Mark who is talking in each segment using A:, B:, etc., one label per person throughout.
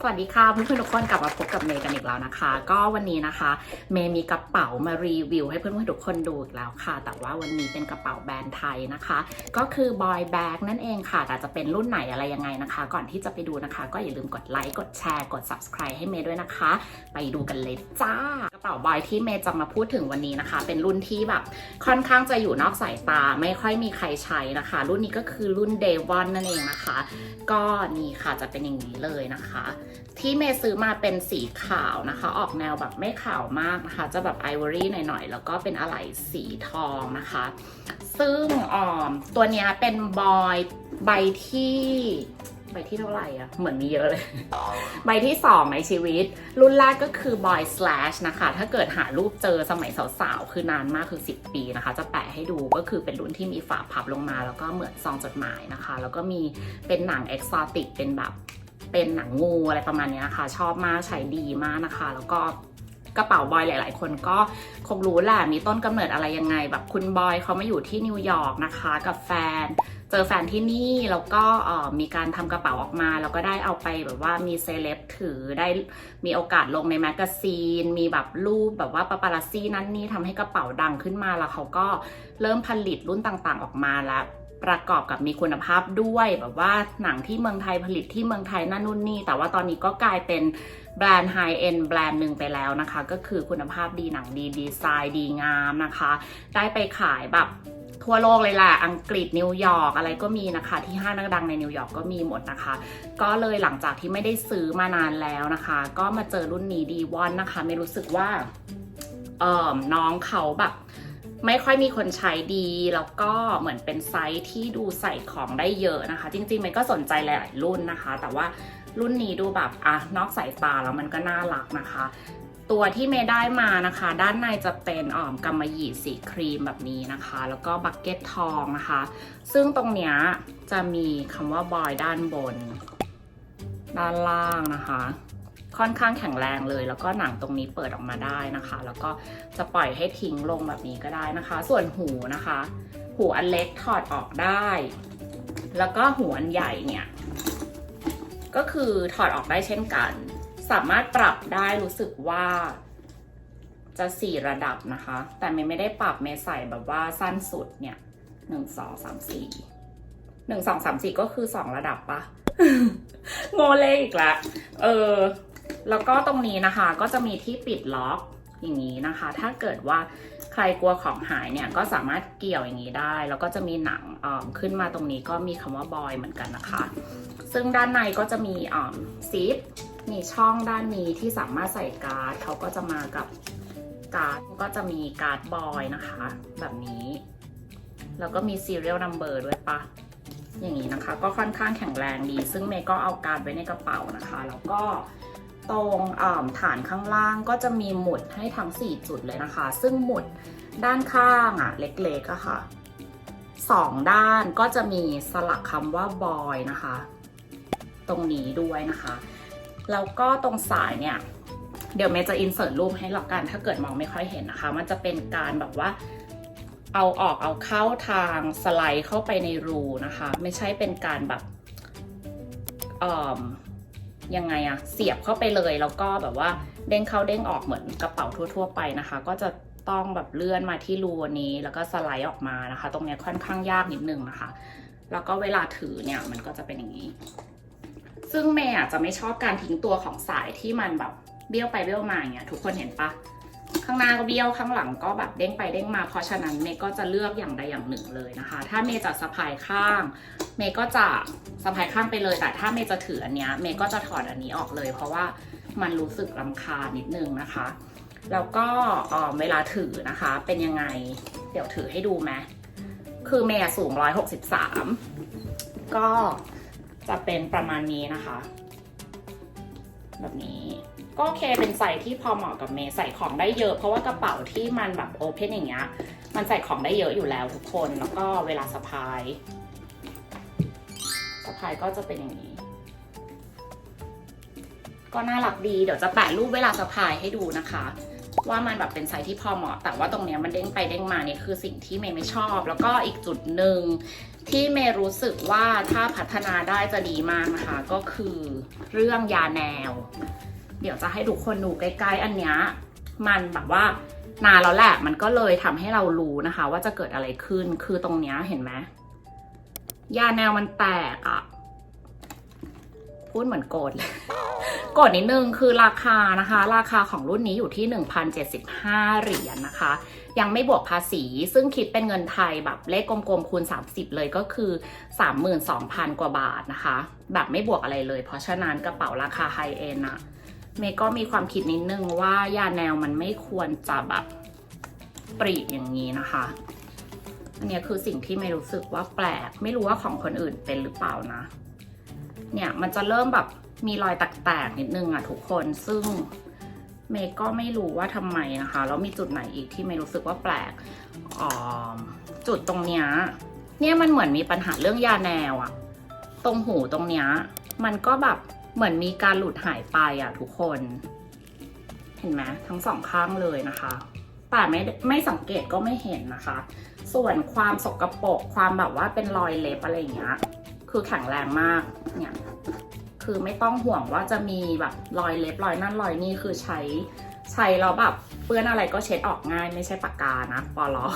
A: สวัสดีค่ะเพื่อนๆทุกคนกลับมาพบกับเมย์กันอีกแล้วนะคะ ก็วันนี้นะคะ เมย์มีกระเป๋ามารีวิว ให้เพื่อนๆทุกคนดูอีกแล้วค่ะ แต่ว่าวันนี้เป็นกระเป๋าแบรนด์ไทยนะคะ ก็คือบอยแบกนั่นเองค่ะแต่จะเป็นรุ่นไหนอะไรยังไงนะคะ ก่อนที่จะไปดูนะคะ ก็อย่าลืมกดไลค์กดแชร์กด subscribe ให้เมย์ด้วยนะคะ ไปดูกันเลยจ้าระเป๋าบอยที่เมย์จะมาพูดถึงวันนี้นะคะ เป็นรุ่นที่แบบค่อนข้างจะอยู่นอกสายตาไม่ค่อยมีใครใช้นะคะ รุ่นนี้ก็คือรุ่น Day One นั่นเองนะคะ ก็นี่ค่ะจะเป็นอย่างนี้เลยนะคะ ที่เมย์ซื้อมาเป็นสีขาวนะคะ ออกแนวแบบไม่ขาวมากนะคะ จะแบบไอวอรี่หน่อยๆ แล้วก็เป็นอะไหล่สีทองนะคะ ซึ่งออมตัวนี้เป็นบอยใบที่ ใบที่เท่าไหร่อะ เหมือนมีเยอะเลย ใบที่ 2 ในชีวิต รุ่นแรกก็คือบอย slash นะคะ ถ้าเกิดหารูปเจอสมัยสาวๆ คือนานมากคือ 10 ปีนะคะ จะแปะให้ดูก็คือเป็นรุ่นที่มีฝาพับลงมา แล้วก็เหมือนซองจดหมายนะคะ แล้วก็มีเป็นหนังเอ็กซอติกเป็นแบบเป็นหนังงูอะไรประมาณนี้นะคะ ชอบมากใช้ดีมากนะคะ แล้วก็ กระเป๋าบอยหลาย ๆ คนก็คงรู้แหละมีต้นกำเนิดอะไรยังไง แบบคุณบอยเขามาอยู่ที่นิวยอร์กนะคะ กับแฟน เจอแฟนที่นี่แล้วก็มีการทำกระเป๋าออกมา แล้วก็ได้เอาไปแบบว่ามีเซเลบถือได้มีโอกาสลงในแมกกาซีน มีแบบรูปแบบว่าปาปารัสซี่นั่นนี่ทำให้กระเป๋าดังขึ้นมาแล้วเขาก็เริ่มผลิตรุ่นต่าง ๆ ออกมาแล้ว ประกอบกับมีคุณภาพด้วยแบบว่าหนังที่เมืองไทยผลิตที่เมืองไทยนั่นนู่นนี่ แต่ว่าตอนนี้ก็กลายเป็นแบรนด์ไฮเอ็นแบรนด์หนึ่งไปแล้วนะคะ ก็คือคุณภาพดีหนังดีดีไซน์ดีงามนะคะ ได้ไปขายแบบทั่วโลกเลยแหละ อังกฤษนิวยอร์กอะไรก็มีนะคะ ที่ห้างดังๆในนิวยอร์กก็มีหมดนะคะ ก็เลยหลังจากที่ไม่ได้ซื้อมานานแล้วนะคะ ก็มาเจอรุ่นนี้ดีวอนนะคะ ไม่รู้สึกว่าเออน้องเขาแบบ ไม่ค่อยมีคนใช้ดี แล้วก็เหมือนเป็นไซส์ที่ดูใส่ของได้เยอะนะคะ จริงๆมันก็สนใจหลายๆรุ่นนะคะ แต่ว่ารุ่นนี้ดูแบบอะนอกสายตาแล้วมันก็น่ารักนะคะ ตัวที่เมย์ได้มานะคะ ด้านในจะเป็นอ่อมกำมะหยี่สีครีมแบบนี้นะคะ แล้วก็บักเก็ตทองนะคะ ซึ่งตรงเนี้ยจะมีคำว่าบอยด้านบน ด้านล่างนะคะ ค่อนข้างแข็งแรงเลย แล้วก็หนังตรงนี้เปิดออกมาได้นะคะ แล้วก็จะปล่อยให้ทิ้งลงแบบนี้ก็ได้นะคะ ส่วนหูนะคะ หูอันเล็กถอดออกได้ แล้วก็หูอันใหญ่เนี่ย ก็คือถอดออกได้เช่นกัน สามารถปรับได้รู้สึกว่าจะสี่ระดับนะคะ แต่เมย์ไม่ได้ปรับเมย์ใส่แบบว่าสั้นสุดเนี่ยหนึ่งสองสามสี่หนึ่งสองสามสี่ก็คือสองระดับปะ โงเลขอีกแล้วเออ แล้วก็ตรงนี้นะคะก็จะมีที่ปิดล็อกอย่างนี้นะคะ ถ้าเกิดว่าใครกลัวของหายเนี่ยก็สามารถเกี่ยวอย่างนี้ได้ แล้วก็จะมีหนังออขึ้นมาตรงนี้ก็มีคำว่าบอยเหมือนกันนะคะ ซึ่งด้านในก็จะมีออซิปมีช่องด้านนี้ที่สามารถใส่การ์ดเขาก็จะมากับการ์ดก็จะมีการ์ดบอยนะคะ แบบนี้ แล้วก็มี serial number ด้วยปะอย่างนี้นะคะ ก็ค่อนข้างแข็งแรงดี ซึ่งเมย์ก็เอาการ์ดไว้ในกระเป๋านะคะ แล้วก็ ตรงฐานข้างล่างก็จะมีหมุดให้ทั้ง 4 จุดเลยนะคะ ซึ่งหมุดด้านข้างอะเล็กๆอะค่ะสองด้านก็จะมีสลักคำว่าบอยนะคะ ตรงนี้ด้วยนะคะ แล้วก็ตรงสายเนี่ย เดี๋ยวเมย์จะอินเสิร์ตรูปให้หลักกัน ถ้าเกิดมองไม่ค่อยเห็นนะคะ มันจะเป็นการแบบว่าเอาออกเอาเข้าทางสไลด์เข้าไปในรูนะคะ ไม่ใช่เป็นการแบบอ่ ยังไงอะเสียบเข้าไปเลยแล้วก็แบบว่าเด้งเข้าเด้งออกเหมือนกระเป๋าทั่ว ๆ ไปนะคะ ก็จะต้องแบบเลื่อนมาที่รูนี้แล้วก็สไลด์ออกมานะคะ ตรงเนี้ยค่อนข้างยากนิดนึงนะคะ แล้วก็เวลาถือเนี่ยมันก็จะเป็นอย่างนี้ ซึ่งเมย์อะจะไม่ชอบการทิ้งตัวของสายที่มันแบบเบี้ยวไปเบี้ยวมาอย่างเงี้ยทุกคนเห็นปะข้างหน้าก็เบี้ยวข้างหลังก็แบบเด้งไปเด้งมา เพราะฉะนั้นเมย์ก็จะเลือกอย่างใดอย่างหนึ่งเลยนะคะ ถ้าเมย์จะสะพายข้าง เมย์ก็จะสะพายข้างไปเลย แต่ถ้าเมย์จะถืออันเนี้ยเมย์ก็จะถอดอันนี้ออกเลย เพราะว่ามันรู้สึกรำคาญนิดนึงนะคะ แล้วก็อ่อเวลาถือนะคะ เป็นยังไง เดี๋ยวถือให้ดูไหมคือเมย์สูง 163 ก็จะเป็นประมาณนี้นะคะ แบบนี้ก็โอเคเป็นใส่ที่พอเหมาะกับเมย์ใส่ของได้เยอะ เพราะว่ากระเป๋าที่มันแบบโอเพนอย่างเงี้ยมันใส่ของได้เยอะอยู่แล้วทุกคนแล้วก็เวลาสะพาย พายก็จะเป็นอย่างนี้ ก็น่ารักดี เดี๋ยวจะแปะรูปเวลาสะพายให้ดูนะคะ ว่ามันแบบเป็นไซส์ที่พอเหมาะ แต่ว่าตรงเนี้ยมันเด้งไปเด้งมาเนี่ยคือสิ่งที่เมย์ไม่ชอบ แล้วก็อีกจุดหนึ่งที่เมย์รู้สึกว่าถ้าพัฒนาได้จะดีมากนะคะ ก็คือเรื่องยาแนว เดี๋ยวจะให้ทุกคนดูใกล้ๆอันเนี้ยมันแบบว่านานแล้วแหละมันก็เลยทำให้เรารู้นะคะ ว่าจะเกิดอะไรขึ้นคือตรงเนี้ยเห็นไหม ยาแนวมันแตกอะพูดเหมือนโกรธเลยโกดนิดนึงคือราคานะคะ ราคาของรุ่นนี้อยู่ที่ 1,075 เหรียญนะคะ ยังไม่บวกภาษี ซึ่งคิดเป็นเงินไทยแบบเลขกลมๆคูณ 30 เลยก็คือ 32,000 กว่าบาทนะคะ แบบไม่บวกอะไรเลย เพราะฉะนั้นกระเป๋าราคาไฮเอ็นอะเมย์ก็มีความคิดนิดนึงว่ายาแนวมันไม่ควรจะแบบปรีอย่างนี้นะคะ อันเนี้ยคือสิ่งที่ไม่รู้สึกว่าแปลก ไม่รู้ว่าของคนอื่นเป็นหรือเปล่านะ เนี่ยมันจะเริ่มแบบมีรอยแตกๆนิดนึงอะทุกคน ซึ่งเมย์ก็ไม่รู้ว่าทำไมนะคะ แล้วมีจุดไหนอีกที่เมย์รู้สึกว่าแปลกอ๋อจุดตรงเนี้ย เนี่ยมันเหมือนมีปัญหาเรื่องยาแนวอะตรงหูตรงเนี้ย มันก็แบบเหมือนมีการหลุดหายไปอะทุกคน เห็นไหมทั้งสองข้างเลยนะคะแต่ไม่ไม่สังเกตก็ไม่เห็นนะคะ ส่วนความสกรปรกความแบบว่าเป็นรอยเล็บอะไรอย่างเงี้ย คือแข็งแรงมาก เนี่ย คือไม่ต้องห่วงว่าจะมีแบบรอยเล็บรอยนั่นรอยนี่คือใช้ใช้แล้วแบบเปื้อนอะไรก็เช็ดออกง่าย ไม่ใช่ปากกานะปอลอ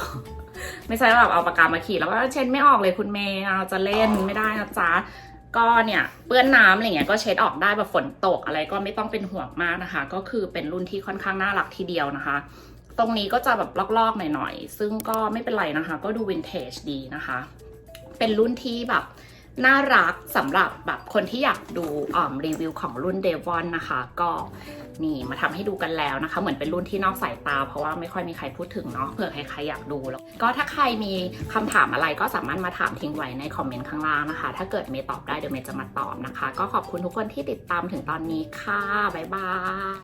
A: ไม่ใช่แบบเอาปากกามาขีดแล้วก็เช็ดไม่ออกเลยคุณเมย์เราจะเล่นไม่ได้นะจ๊ะก็เนี่ยเปื้อนน้ำอะไรเงี้ยก็เช็ดออกได้แบบฝนตกอะไรก็ไม่ต้องเป็นห่วงมากนะคะ ก็คือเป็นรุ่นที่ค่อนข้างน่ารักทีเดียวนะคะ ตรงนี้ก็จะแบบลอกๆหน่อยๆ ซึ่งก็ไม่เป็นไรนะคะ ก็ดูวินเทจดีนะคะ เป็นรุ่นที่แบบน่ารักสำหรับแบบคนที่อยากดูอ่อรีวิวของรุ่นเดวอนนะคะ ก็นี่มาทำให้ดูกันแล้วนะคะ เหมือนเป็นรุ่นที่นอกสายตา เพราะว่าไม่ค่อยมีใครพูดถึงเนาะเผื่อใครๆอยากดูแล้วก็ถ้าใครมีคำถามอะไรก็สามารถมาถามทิ้งไว้ในคอมเมนต์ข้างล่างนะคะ ถ้าเกิดเมย์ตอบได้เดี๋ยวเมย์จะมาตอบนะคะ ก็ขอบคุณทุกคนที่ติดตามถึงตอนนี้ค่ะบ๊ายบาย